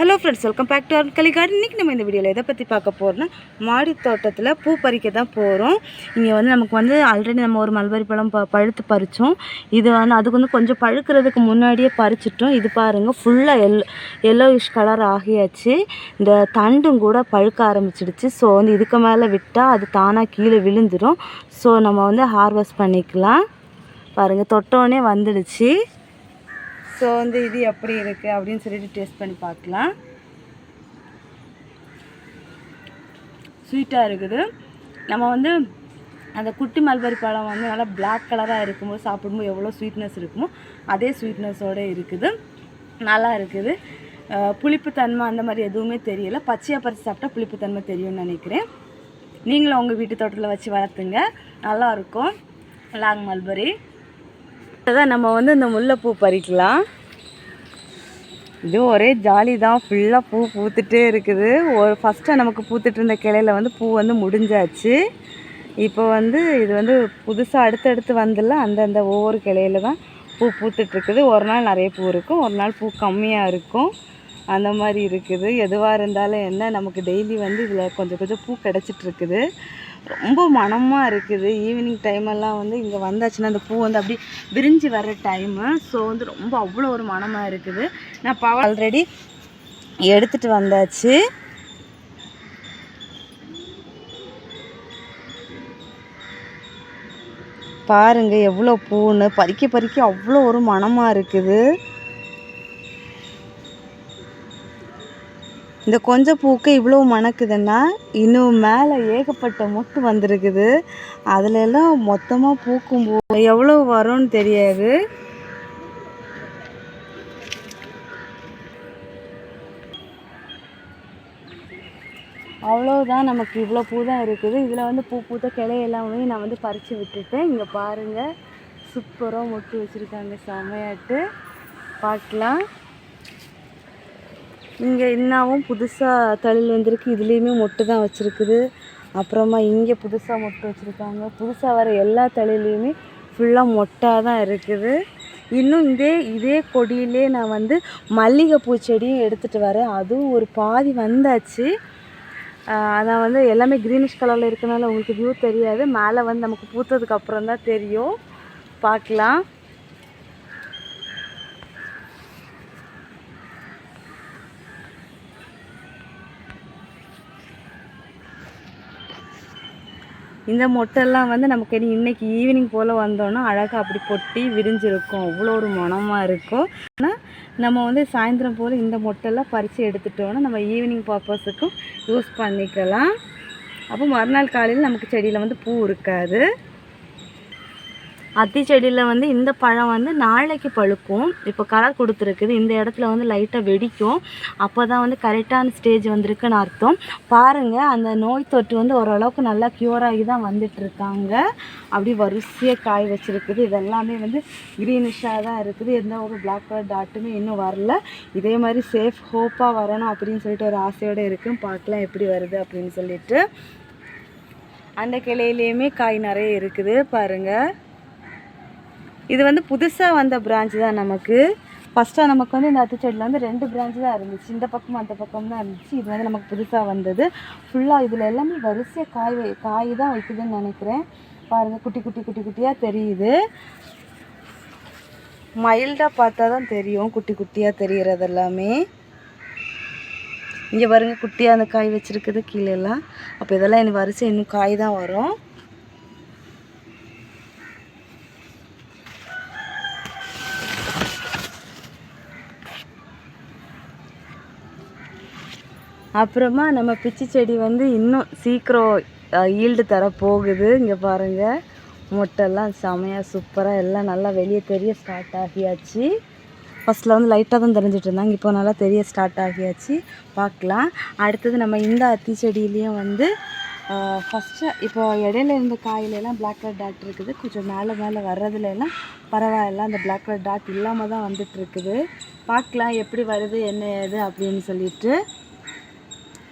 Hello friends welcome back to our கலிகார்டு இன்றைக்கி நம்ம இந்த வீடியோவில் எதை பற்றி பார்க்க போகிறோன்னா மாடி தோட்டத்தில் பூ பறிக்க தான் போகிறோம் இங்கே வந்து நமக்கு வந்து ஆல்ரெடி நம்ம ஒரு மல்பரி பழம் ப பழுத்து பறித்தோம் இது வந்து அதுக்கு வந்து கொஞ்சம் பழுக்கிறதுக்கு முன்னாடியே பறிச்சிட்டோம். இது பாருங்கள் ஃபுல்லாக எல் எல்லோயிஷ் கலர் ஆகியாச்சு. இந்த தண்டும் கூட பழுக்க ஆரம்பிச்சிடுச்சு. ஸோ வந்து இதுக்கு மேலே விட்டால் அது தானாக கீழே விழுந்துடும் ஸோ நம்ம வந்து ஹார்வெஸ்ட் பண்ணிக்கலாம். பாருங்கள் தொட்டோடனே வந்துடுச்சு. ஸோ வந்து இது எப்படி இருக்குது அப்படின்னு சொல்லிட்டு டேஸ்ட் பண்ணி பார்க்கலாம். ஸ்வீட்டாக இருக்குது. நம்ம வந்து அந்த குட்டி மல்பரி பழம் வந்து நல்லா பிளாக் கலராக இருக்கும்போது சாப்பிடும்போது எவ்வளோ ஸ்வீட்னஸ் இருக்குமோ அதே ஸ்வீட்னஸோடு இருக்குது. நல்லா இருக்குது. புளிப்புத்தன்மை அந்த மாதிரி எதுவுமே தெரியல. பச்சையாக பறித்து சாப்பிட்டா புளிப்புத்தன்மை தெரியும்னு நினைக்கிறேன். நீங்களும் உங்கள் வீட்டு தோட்டத்தில் வச்சு வளர்த்துங்க. நல்லாயிருக்கும் லாங் மல்பரி அதான் நம்ம வந்து இந்த முல்லைப்பூ பறிக்கலாம். இது ஒரே ஜாலி தான். ஃபுல்லாக பூ பூத்துட்டே இருக்குது. ஒரு ஃபஸ்ட்டாக நமக்கு பூத்துட்டு இருந்த கிளையில வந்து பூ வந்து முடிஞ்சாச்சு. இப்போ வந்து இது வந்து புதுசாக அடுத்தடுத்து வந்துல அந்தந்த ஒவ்வொரு கிளையில தான் பூ பூத்துட்ருக்குது ஒரு நாள் நிறைய பூ இருக்கும். ஒரு நாள் பூ கம்மியாக இருக்கும். அந்த மாதிரி இருக்குது. எதுவாக இருந்தாலும் என்ன நமக்கு டெய்லி வந்து இதில் கொஞ்சம் கொஞ்சம் பூ கிடச்சிட்ருக்குது ரொம்ப மனமாக இருக்குது. ஈவினிங் டைமெல்லாம் வந்து இங்கே வந்தாச்சுன்னா அந்த பூ வந்து அப்படி விரிஞ்சு வர்ற டைமு ஸோ வந்து ரொம்ப அவ்வளோ ஒரு மனமாக இருக்குது. நான் பவர் ஆல்ரெடி எடுத்துகிட்டு வந்தாச்சு. பாருங்க எவ்வளோ பூன்னு. பறிக்க பறிக்க அவ்வளோ ஒரு மனமாக இருக்குது. இந்த கொஞ்ச பூக்கு இவ்வளோ மணக்குதுன்னா இன்னும் மேலே ஏகப்பட்ட மொட்டு வந்திருக்குது. அதில் எல்லாம் மொத்தமாக பூக்கும் பூ எவ்வளோ வரும்னு தெரியாது. அவ்வளோதான் நமக்கு இவ்வளோ பூ தான் இருக்குது. இதில் வந்து பூ பூத்த கிளையெல்லாமே நான் வந்து பறித்து விட்டுட்டேன். இங்கே பாருங்கள் சூப்பராக மொட்டு வச்சுருக்காங்க செமையாட்டு. பார்க்கலாம். இங்கே இன்னமும் புதுசாக தழில் வந்திருக்கு. இதுலேயுமே மொட்டு தான் வச்சுருக்குது. அப்புறமா இங்கே புதுசாக மொட்டு வச்சுருக்காங்க. புதுசாக வர எல்லா தழிலையுமே ஃபுல்லாக மொட்டாக தான் இருக்குது. இன்னும் இதே இதே கொடியிலே நான் வந்து மல்லிகைப்பூ செடியும் எடுத்துகிட்டு வரேன். அதுவும் ஒரு பாதி வந்தாச்சு. அதான் வந்து எல்லாமே க்ரீனிஷ் கலரில் இருக்கனால உங்களுக்கு வியூ தெரியாது. மேலே வந்து நமக்கு பூத்ததுக்கு அப்புறம் தான் தெரியும். பார்க்கலாம். இந்த மொட்டெல்லாம் வந்து நமக்கு இனி இன்னைக்கு ஈவினிங் போல் வந்தோன்னா அழகாக அப்படி பொட்டி விரிஞ்சிருக்கும். அவ்வளோ ஒரு மனமாக இருக்கும். ஆனால் நம்ம வந்து சாயந்தரம் போல் இந்த மொட்டெல்லாம் பறித்து எடுத்துட்டோன்னா நம்ம ஈவினிங் பர்பஸுக்கும் யூஸ் பண்ணிக்கலாம். அப்போ மறுநாள் காலையில் நமக்கு செடியில் வந்து பூ இருக்காது. அத்தி செடியில் வந்து இந்த பழம் வந்து நாளைக்கு பழுக்கும். இப்போ கலர் கொடுத்துருக்குது. இந்த இடத்துல வந்து லைட்டாக வெடிக்கும். அப்போ தான் வந்து கரெக்டான ஸ்டேஜ் வந்திருக்குன்னு அர்த்தம். பாருங்கள் அந்த நோய் தொற்று வந்து ஓரளவுக்கு நல்லா க்யூர் ஆகி தான் வந்துட்டுருக்காங்க. அப்படி வரிசையாக காய் வச்சுருக்குது. இதெல்லாமே வந்து க்ரீனிஷாக தான் இருக்குது. எந்த ஒரு பிளாக் கலர் டாட்டுமே இன்னும் வரல. இதே மாதிரி சேஃப் ஹோப்பாக வரணும் அப்படின்னு சொல்லிட்டு ஒரு ஆசையோடு இருக்குது பார்க்கலாம் எப்படி வருது அப்படின்னு சொல்லிட்டு. அந்த கிளையிலையுமே காய் நிறைய இருக்குது. பாருங்கள் இது வந்து புதுசாக வந்த பிரான்ச் தான் நமக்கு. ஃபஸ்ட்டாக நமக்கு வந்து இந்த அத்திச்செடியில் வந்து ரெண்டு பிரான்ச் தான் இருந்துச்சு. இந்த பக்கம் அந்த பக்கம் தான் இருந்துச்சு. இது வந்து நமக்கு புதுசாக வந்தது. ஃபுல்லாக இதில் எல்லாமே வரிசையாக காய் வை காய் தான் வைக்குதுன்னு நினைக்கிறேன். பாருங்கள் குட்டி குட்டி குட்டி குட்டியாக தெரியுது. மைல்டாக பார்த்தா தான் தெரியும். குட்டி குட்டியாக தெரிகிறது எல்லாமே. இங்கே பாருங்கள் குட்டியாக அந்த காய் வச்சுருக்குது கீழே எல்லாம். அப்போ இதெல்லாம் இன்னும் வரிசை இன்னும் காய் தான் வரும். அப்புறமா நம்ம பிச்சி செடி வந்து இன்னும் சீக்கிரம் ஈல்டு தர போகுது. இங்கே பாருங்கள் மொட்டெல்லாம் செமையாக சூப்பராக எல்லாம் நல்லா வெளியே தெரிய ஸ்டார்ட் ஆகியாச்சு. ஃபஸ்ட்டில் வந்து லைட்டாக தான் தெரிஞ்சிட்டு இருந்தாங்க. இப்போ நல்லா தெரிய ஸ்டார்ட் ஆகியாச்சு. பார்க்கலாம். அடுத்தது நம்ம இந்த அத்தி செடியிலையும் வந்து ஃபஸ்ட்டு இப்போ இடையில இருந்த காயிலெல்லாம் பிளாக் கலர் டாட் இருக்குது. கொஞ்சம் மேலே மேலே வர்றதுல எல்லாம் பரவாயில்ல. அந்த பிளாக் கலர் டாட் இல்லாமல் தான் வந்துட்டு இருக்குது. பார்க்கலாம் எப்படி வருது என்ன ஏது அப்படின்னு சொல்லிட்டு.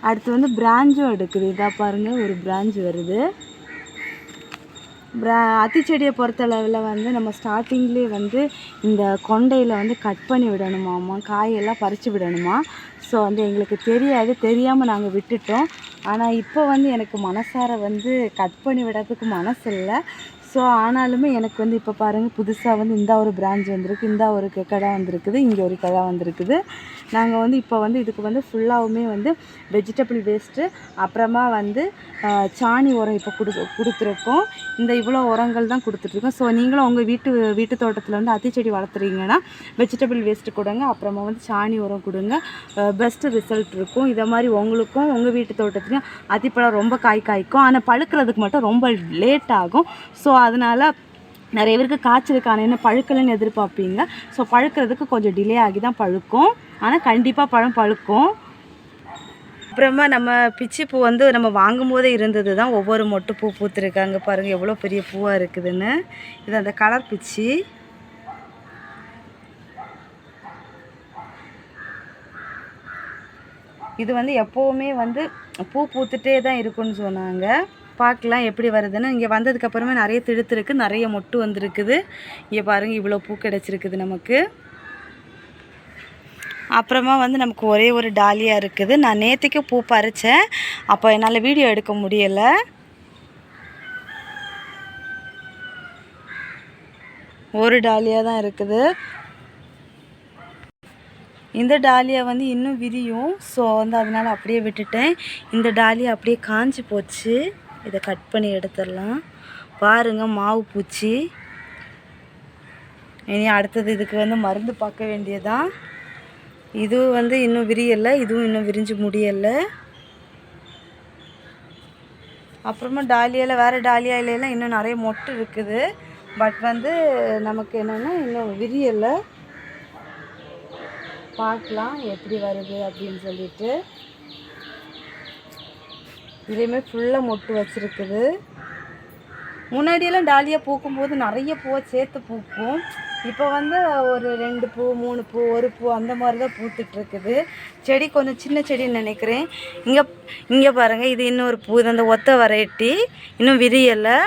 அடுத்து வந்து பிராஞ்சும் எடுக்குது இதா பாருங்கள் ஒரு பிராஞ்ச் வருது. பிரா- அத்திச்செடியை பொறுத்தளவில் வந்து நம்ம ஸ்டார்டிங்லேயே வந்து இந்த கொண்டையில் வந்து கட் பண்ணி விடணுமாம்மா காயெல்லாம் பறித்து விடணுமா? ஸோ வந்து எங்களுக்கு தெரியாது. தெரியாமல் நாங்கள் விட்டுட்டோம். ஆனால் இப்போ வந்து எனக்கு மனசார வந்து கட் பண்ணி விடுறதுக்கு மனசு இல்லை ஸோ ஆனாலுமே எனக்கு வந்து இப்போ பாருங்கள் புதுசாக வந்து இந்த ஒரு பிரான்ச் வந்திருக்கு இந்த ஒரு கடை வந்திருக்குது இங்கே ஒரு கடை வந்திருக்குது. நாங்கள் வந்து இப்போ வந்து இதுக்கு வந்து ஃபுல்லாகவுமே வந்து வெஜிடபிள் வேஸ்ட்டு அப்புறமா வந்து சாணி உரம் இப்போ கொடு கொடுத்துருக்கோம். இந்த இவ்வளோ உரங்கள் தான் கொடுத்துட்ருக்கோம். ஸோ நீங்களும் உங்கள் வீட்டு வீட்டு தோட்டத்தில் வந்து அத்திச்செடி வளர்த்துறீங்கன்னா வெஜிடபிள் வேஸ்ட்டு கொடுங்க அப்புறமா வந்து சாணி உரம் கொடுங்க. பெஸ்ட்டு ரிசல்ட் இருக்கும். இதை மாதிரி உங்களுக்கும் உங்கள் வீட்டு தோட்டத்துலையும் அத்திப்பழம் ரொம்ப காய் காய்க்கும். ஆனால் பழுக்கிறதுக்கு மட்டும் ரொம்ப லேட் ஆகும். ஸோ அதனால் நிறைய பேருக்கு காய்ச்சலுக்கான என்ன பழுக்கலைன்னு எதிர்பார்ப்பீங்க. ஸோ பழுக்கிறதுக்கு கொஞ்சம் டிலே ஆகி தான் பழுக்கும். ஆனால் கண்டிப்பாக பழம் பழுக்கும். அப்புறமா நம்ம பிச்சி பூ வந்து நம்ம வாங்கும்போதே இருந்தது தான். ஒவ்வொரு மொட்டு பூ பூத்துருக்காங்க பாருங்கள் எவ்வளோ பெரிய பூவாக இருக்குதுன்னு. இது அந்த கலர் பிச்சி. இது வந்து எப்போவுமே வந்து பூ பூத்துட்டே தான் இருக்குன்னு சொன்னாங்க. பார்க்கலாம் எப்படி வருதுன்னு. இங்கே வந்ததுக்கப்புறமே நிறைய திடுத்திருக்கு நிறைய மொட்டு வந்திருக்குது. இங்கே பாருங்கள் இவ்வளோ பூ கிடச்சிருக்குது நமக்கு. அப்புறமா வந்து நமக்கு ஒரே ஒரு டாலியாக இருக்குது. நான் நேற்றுக்கு பூ பறித்தேன் அப்போ என்னால் வீடியோ எடுக்க முடியலை. ஒரு டாலியாக தான் இருக்குது. இந்த டாலியா வந்து இன்னும் விரியும். ஸோ வந்து அதனால் அப்படியே விட்டுட்டேன். இந்த டாலியா அப்படியே காஞ்சி போச்சு. இதை கட் பண்ணி எடுத்துடலாம். பாருங்கள் மாவு பூச்சி. இனி அடுத்தது இதுக்கு வந்து மருந்து பார்க்க வேண்டியதான் இது வந்து இன்னும் விரியலை இதுவும் இன்னும் விரிஞ்சு முடியலை. அப்புறமா டாலியாவில் வேறு டாலியாவிலலாம் இன்னும் நிறைய மொட்டு இருக்குது. பட் வந்து நமக்கு என்னென்னா இன்னும் விரியலை. பார்க்கலாம் எப்படி வருது அப்படின்னு சொல்லிட்டு. இதுலேயுமே ஃபுல்லாக மொட்டு வச்சுருக்குது. முன்னாடியெல்லாம் டாலியா பூக்கும்போது நிறைய பூவை சேர்த்து பூக்கும். இப்போ வந்து ஒரு ரெண்டு பூ மூணு பூ ஒரு பூ அந்த மாதிரி தான் பூத்துட்ருக்குது செடி கொஞ்சம் சின்ன செடின்னு நினைக்கிறேன். இங்கே இங்கே பாருங்கள் இது இன்னொரு பூ இது அந்த ஒத்த வெரைட்டி இன்னும் விரியலை.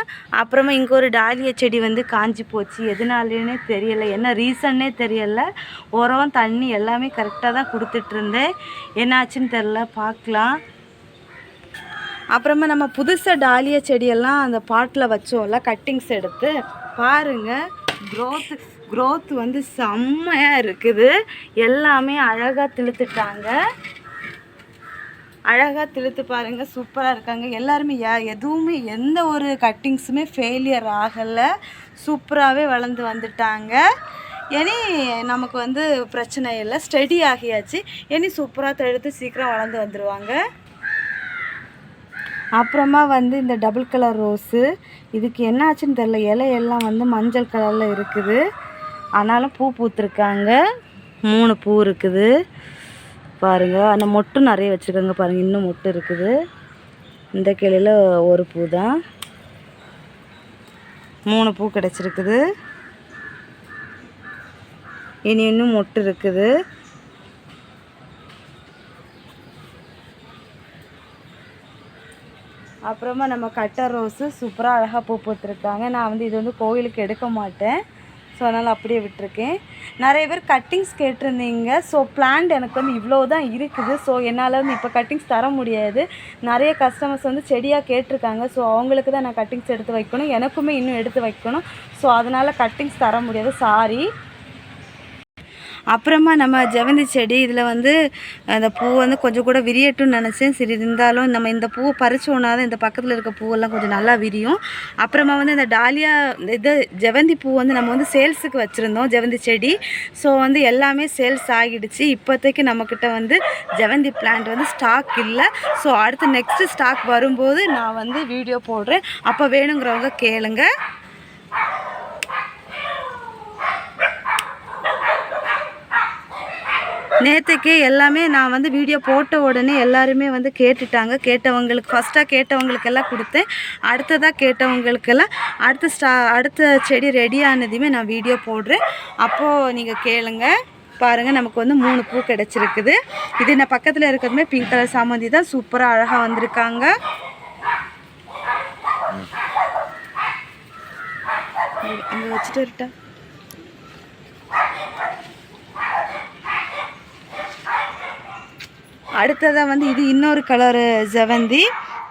அப்புறமா இங்கே ஒரு டாலியா செடி வந்து காஞ்சி போச்சு. எதனாலேனே தெரியலை. என்ன ரீசன்னே தெரியலை. உரம் தண்ணி எல்லாமே கரெக்டாக தான் கொடுத்துட்ருந்தேன் என்னாச்சுன்னு தெரில பார்க்கலாம். அப்புறமா நம்ம புதுசாக டாலியா செடியெல்லாம் அந்த பாட்டில் வச்சோம்ல கட்டிங்ஸ் எடுத்து பாருங்கள் க்ரோத்து க்ரோத் வந்து செம்மையாக இருக்குது. எல்லாமே அழகாக திழுத்துட்டாங்க. அழகாக திழுத்து பாருங்கள் சூப்பராக இருக்காங்க. எல்லாருமே எதுவுமே எந்த ஒரு கட்டிங்ஸுமே ஃபெயிலியர் ஆகலை. சூப்பராகவே வளர்ந்து வந்துட்டாங்க. இனி நமக்கு வந்து பிரச்சனை இல்லை. ஸ்டடி ஆகியாச்சு. இனி சூப்பராக தடுத்து சீக்கிரம் வளர்ந்து வந்துடுவாங்க அப்புறமா வந்து இந்த டபுள் கலர் ரோஸு இதுக்கு என்ன ஆச்சுன்னு தெரில இலையெல்லாம் வந்து மஞ்சள் கலரில் இருக்குது. ஆனாலும் பூ பூத்துருக்காங்க. மூணு பூ இருக்குது. பாருங்கள் அந்த மொட்டு நிறைய வச்சுருக்காங்க பாருங்கள் இன்னும் மொட்டு இருக்குது. இந்த கிளையில் ஒரு பூ தான் மூணு பூ கிடச்சிருக்குது. இனி இன்னும் மொட்டு இருக்குது. அப்புறமா நம்ம கட்டர் ரோஸு சூப்பராக அழகாக பூ பூத்துருக்காங்க நான் வந்து இது வந்து கோவிலுக்கு எடுக்க மாட்டேன். ஸோ அதனால் அப்படியே விட்டுருக்கேன். நிறைய பேர் கட்டிங்ஸ் கேட்டிருந்தீங்க. ஸோ பிளான்ட் எனக்கு வந்து இவ்வளோ தான் இருக்குது. ஸோ என்னால் வந்து இப்போ கட்டிங்ஸ் தர முடியாது. நிறைய கஸ்டமர்ஸ் வந்து செடியாக கேட்டிருக்காங்க. ஸோ அவங்களுக்கு தான் நான் கட்டிங்ஸ் எடுத்து வைக்கணும். எனக்குமே இன்னும் எடுத்து வைக்கணும். ஸோ அதனால் கட்டிங்ஸ் தர முடியாது. சாரி அப்புறமா நம்ம ஜெவந்தி செடி இதில் வந்து அந்த பூ வந்து கொஞ்சம் கூட விரியட்டும்னு நினச்சேன். சரி இருந்தாலும் நம்ம இந்த பூவை பறிச்சோன்னா தான் இந்த பக்கத்தில் இருக்க பூவெல்லாம் கொஞ்சம் நல்லா விரியும். அப்புறமா வந்து இந்த டாலியா இது ஜெவந்தி பூ வந்து நம்ம வந்து சேல்ஸுக்கு வச்சுருந்தோம் ஜெவந்தி செடி. ஸோ வந்து எல்லாமே சேல்ஸ் ஆகிடுச்சு. இப்போதைக்கு நம்மக்கிட்ட வந்து ஜெவந்தி பிளான்ட் வந்து ஸ்டாக் இல்லை. ஸோ அடுத்து நெக்ஸ்ட்டு ஸ்டாக் வரும்போது நான் வந்து வீடியோ போடுறேன். அப்போ வேணுங்கிறவங்க கேளுங்க. நேற்றுக்கே எல்லாமே நான் வந்து வீடியோ போட்ட உடனே எல்லாருமே வந்து கேட்டுட்டாங்க. கேட்டவங்களுக்கு ஃபஸ்ட்டாக கேட்டவங்களுக்கெல்லாம் கொடுத்தேன். அடுத்ததாக கேட்டவங்களுக்கெல்லாம் அடுத்த ஸ்டா அடுத்த செடி ரெடி ஆனதையுமே நான் வீடியோ போடுறேன். அப்போது நீங்கள் கேளுங்க. பாருங்கள் நமக்கு வந்து மூணு பூ கிடச்சிருக்குது. இது நான் பக்கத்தில் இருக்கிறதுமே பிங்க் கலர் சாமந்தி தான். சூப்பராக அழகாக வந்திருக்காங்க. அங்கே வச்சுட்டு இருட்டா? அடுத்ததாக வந்து இது இன்னொரு கலரு செவந்தி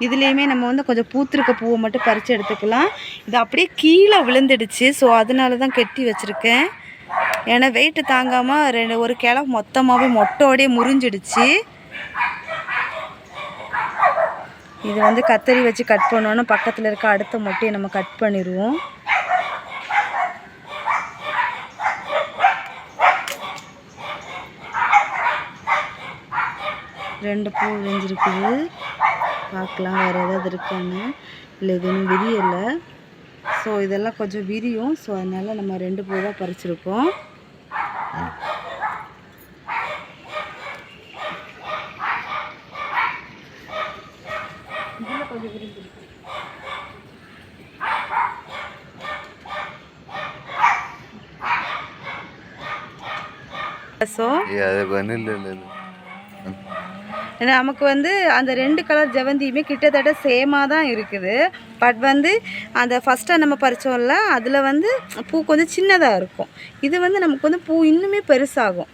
இதுலேயுமே நம்ம வந்து கொஞ்சம் பூத்திருக்க பூவை மட்டும் பறித்து எடுத்துக்கலாம். இது அப்படியே கீழே விழுந்துடுச்சு. ஸோ அதனால தான் கெட்டி வச்சுருக்கேன். ஏன்னா வெயிட்டு தாங்காமல் ரெண்டு ஒரு கிளை மொத்தமாகவே மொட்டோடே முறிஞ்சிடுச்சு. இது வந்து கத்தரி வச்சு கட் பண்ணோன்னா பக்கத்தில் இருக்க அடுத்த மொட்டையை நம்ம கட் பண்ணிடுவோம் ரெண்டு பூ விரிஞ்சிருக்குது பார்க்கலாம் வேறு ஏதாவது இருக்கான்னு. இல்லை இது இன்னும் விரியலை. ஸோ இதெல்லாம் கொஞ்சம் விரியும். ஸோ அதனால் நம்ம ரெண்டு பூ தான் பறிச்சிருக்கோம். கொஞ்சம் விரிஞ்சிருக்கு ஸோ அது பண்ணு இல்லை இல்லை இல்லை நமக்கு வந்து அந்த ரெண்டு கலர் ஜெவந்தியுமே கிட்டத்தட்ட சேமாக தான் இருக்குது. பட் வந்து அந்த ஃபஸ்ட்டாக நம்ம பறித்தோம்ல அதில் வந்து பூ கொஞ்சம் சின்னதாக இருக்கும். இது வந்து நமக்கு வந்து பூ இன்னுமே பெருசாகும்.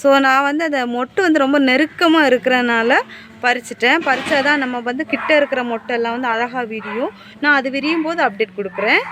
ஸோ நான் வந்து அந்த மொட்டு வந்து ரொம்ப நெருக்கமாக இருக்கிறனால பறிச்சிட்டேன். பறித்தா தான் நம்ம வந்து கிட்டே இருக்கிற மொட்டெல்லாம் வந்து அழகாக விரியும். நான் அது விரியும் போது அப்டேட் கொடுக்குறேன்.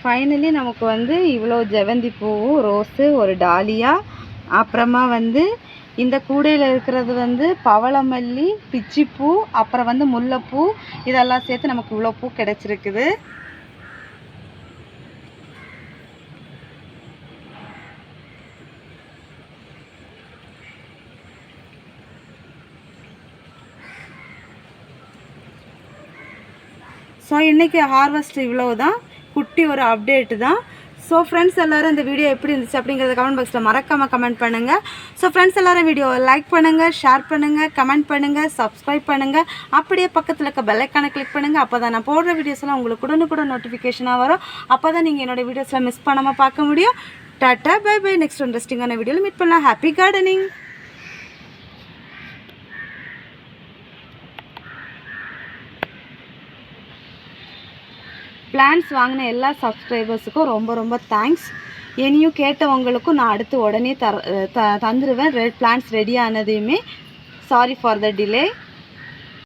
ஃபைனலி நமக்கு வந்து இவ்வளோ ஜெவந்தி பூவும் ரோஸு ஒரு டாலியா அப்புறமா வந்து இந்த கூடையில் இருக்கிறது வந்து பவளமல்லி பிச்சிப்பூ அப்புறம் வந்து முல்லைப்பூ இதெல்லாம் சேர்த்து நமக்கு இவ்வளோ பூ கிடச்சிருக்குது. ஸோ இன்றைக்கி ஹார்வெஸ்ட் இவ்வளோ தான் குட்டி ஒரு அப்டேட்டு தான். ஸோ ஃப்ரெண்ட்ஸ் எல்லோரும் இந்த வீடியோ எப்படி இருந்துச்சு அப்படிங்கிறத கமெண்ட் பாக்ஸில் மறக்காமல் கமெண்ட் பண்ணுங்கள் ஸோ ஃப்ரெண்ட்ஸ் எல்லோரும் வீடியோவை லைக் பண்ணுங்கள் ஷேர் பண்ணுங்கள் கமெண்ட் பண்ணுங்கள் சப்ஸ்கிரைப் பண்ணுங்கள் அப்படியே பக்கத்தில் இருக்க பெல்லைக்கானை கிளிக் பண்ணுங்கள் அப்போ தான் நான் போடுற வீடியோஸ்லாம் உங்களுக்கு உடனுக்குடன் நோட்டிஃபிகேஷனாக வரும். அப்போ தான் நீங்கள் என்னோட வீடியோஸில் மிஸ் பண்ணாமல் பார்க்க முடியும். டாட்டா பை பை நெக்ஸ்ட் இன்ட்ரெஸ்டிங்கான வீடியோவில் மீட் பண்ணலாம். ஹாப்பி கார்டனிங் பிளான்ஸ் வாங்கின எல்லா சப்ஸ்கிரைபர்ஸுக்கும் ரொம்ப ரொம்ப தேங்க்ஸ் இனியும் கேட்டவங்களுக்கும் நான் அடுத்து உடனே தர த தந்துடுவேன் red plants ready ஆனதையுமே. Sorry for the delay